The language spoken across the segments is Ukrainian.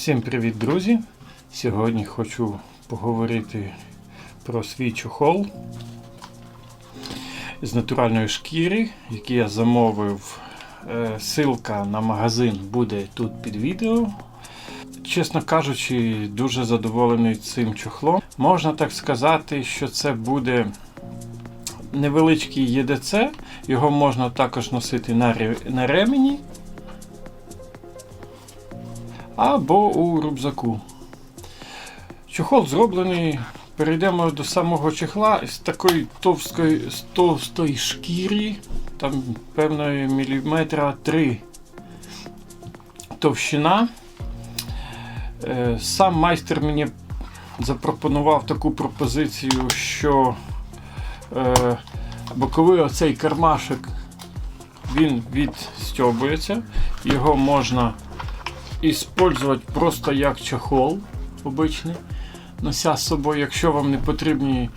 Всім привіт, друзі! Сьогодні хочу поговорити про свій чохол з натуральної шкіри, який я замовив. Е, Силка на магазин буде тут під відео. Чесно кажучи, дуже задоволений цим чохлом. Можна так сказати, що це буде невеличкий ЄДЦ, його можна також носити на ремені або у рюкзаку. Чохол зроблений. Перейдемо до самого чехла з такої товстої, з товстої шкіри, там певної міліметра 3 товщина. Е, Сам майстер мені запропонував таку пропозицію, що е, боковий оцей кармашек він відстьобується, його можна использовать просто як чохол обичний. Нося з собою, якщо вам не потрібний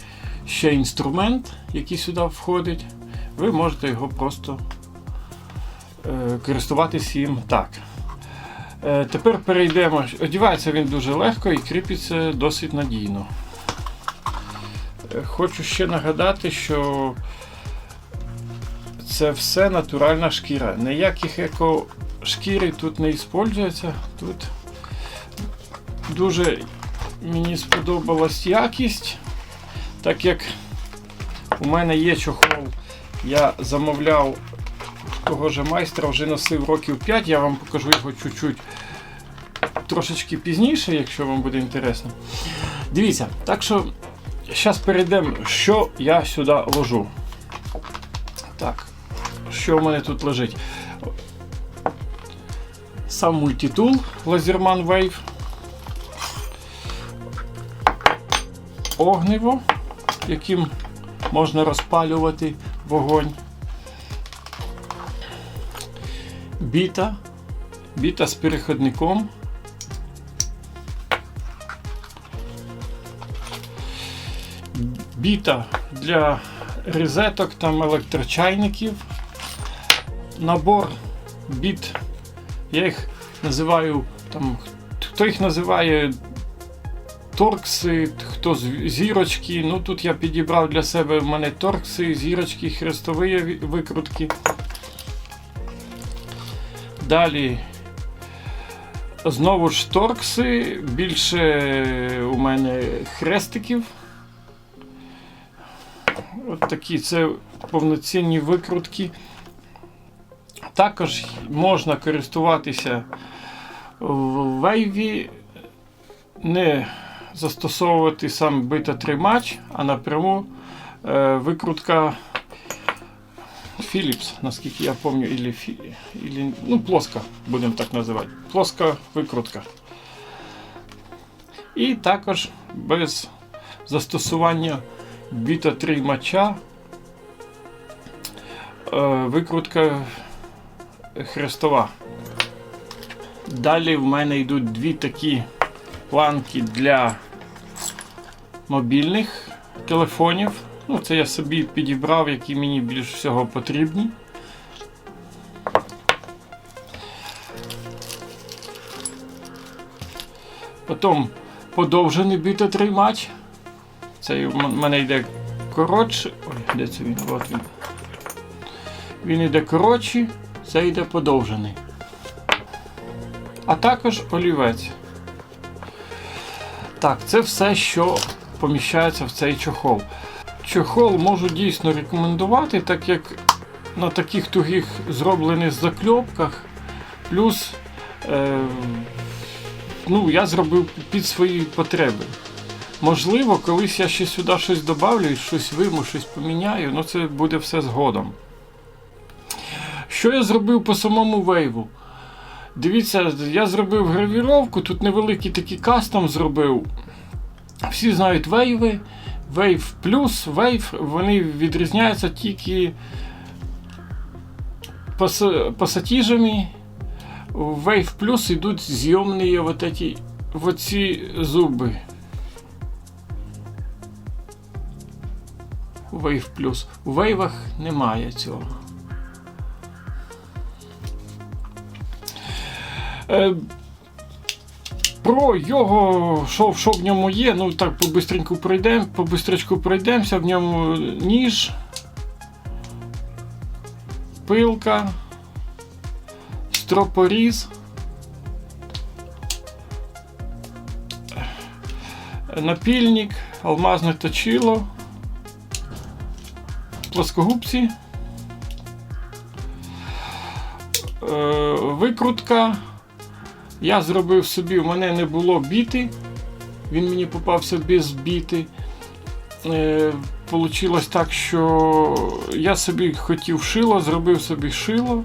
ще інструмент, який сюди входить, ви можете його просто е, користуватись їм так. Е, тепер перейдемо. Одівається він дуже легко і кріпиться досить надійно. Е, хочу ще нагадати, що це все натуральна шкіра. Ніяких еко шкіри тут не використовується. Тут дуже мені сподобалась якість, так як у мене є чохол, я замовляв того же майстра, вже носив років 5, я вам покажу його чуть-чуть трошечки пізніше, якщо вам буде інтересно. Дивіться, так що зараз перейдемо, що я сюди ложу. Так, що в мене тут лежить? Сам мультитул Laserman Wave. Огниво, яким можна розпалювати вогонь. Біта. Біта з переходником. Біта для розеток там електрочайників. Набор біт я їх називаю там, хто їх називає торкси, хто зірочки. Ну тут я підібрав для себе в мене торкси, зірочки, хрестові викрутки. Далі знову ж торкси, більше у мене хрестиків. От такі це повноцінні викрутки. Також можна користуватися в вейві, не застосовувати сам бита тримач, а напряму е, викрутка Philips, наскільки я пам'ятаю, ілі, ілі, ну, плоска, будемо так називати. Плоска викрутка. І також без застосування біта тримача е, викрутка хрестова. Далі в мене йдуть дві такі планки для мобільних телефонів. Ну, це я собі підібрав, які мені більш всього потрібні. Потім подовжений бітотримач. Це в мене йде коротше. Ой, де це він? От він. Він йде коротший, це йде подовжений. А також олівець. Так, це все, що поміщається в цей чохол. Чохол можу дійсно рекомендувати, так як на таких тугих зроблених закльопках. Плюс е, ну, я зробив під свої потреби. Можливо, колись я ще сюди щось добавлю, щось виму, щось поміняю, але це буде все згодом. Що я зробив по самому вейву? Дивіться, я зробив гравіровку, тут невеликий такий кастом зробив. Всі знають вейви. Wave плюс, Wave, вони відрізняються тільки пас- пасатіжами. Wave плюс йдуть зйомні вот эти, вот ці зуби. Wave плюс. У вейвах немає цього. Про його, що, що в ньому є, ну так по-бистреньку пройдемо, по-бистречку пройдемося, в ньому ніж, пилка, стропоріз, напільник, алмазне точило, плоскогубці, е, викрутка. Я зробив собі, в мене не було біти, він мені попався без біти. Е, Получилось так, що я собі хотів шило, зробив собі шило.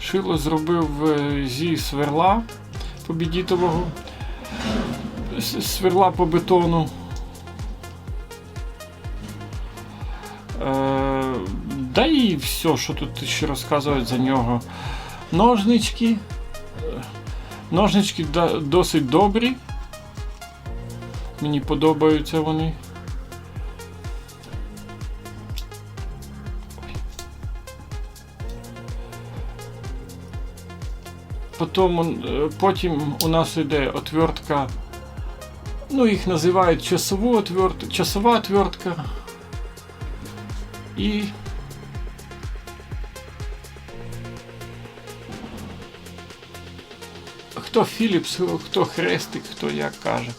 Шило зробив е, зі сверла побідітового, сверла по бетону. Е, Да і все, що тут ще розказують за нього. Ножнички. Ножнички досить добрі. Мені подобаються вони. Потім, е, потім у нас йде отвертка. Ну, їх називають часову отвертка, часова отвертка. І хто Філіпс, хто хрестик, хто як каже.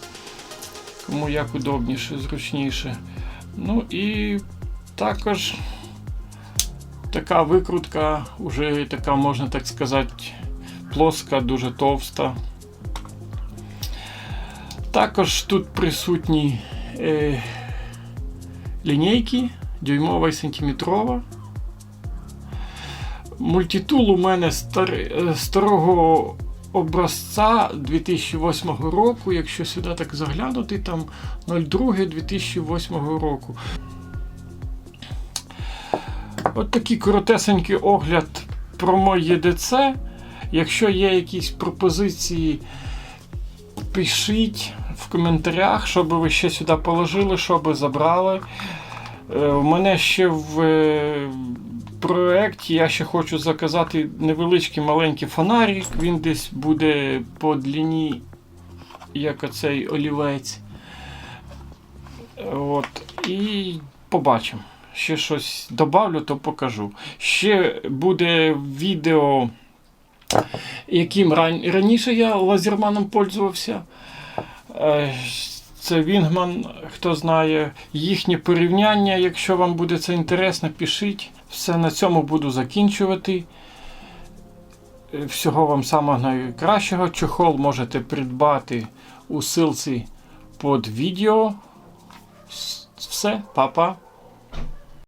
Кому як удобніше, зручніше. Ну і також така викрутка, вже така, можна так сказати, плоска, дуже товста. Також тут присутні е, лінійки дюймова і сантиметрова. Мультитул у мене стар, е, старого образця 2008 року, якщо сюди так заглянути, там 02 2008 року. От такий коротесенький огляд про моє ДЦ. Якщо є якісь пропозиції, пишіть в коментарях, що би ви ще сюди положили, що би забрали. Е, У мене ще в е, проєкті я ще хочу заказати невеличкий маленький фонарик. Він десь буде по длині, як оцей олівець. От. І побачимо. Ще щось добавлю, то покажу. Ще буде відео, яким раніше я лазерманом пользувався. Це Вінгман, хто знає, їхнє порівняння. Якщо вам буде це інтересно, пишіть. Все на цьому буду закінчувати. Е, Всього вам самого найкращого. Чохол можете придбати у силці під відео. Все, па-па.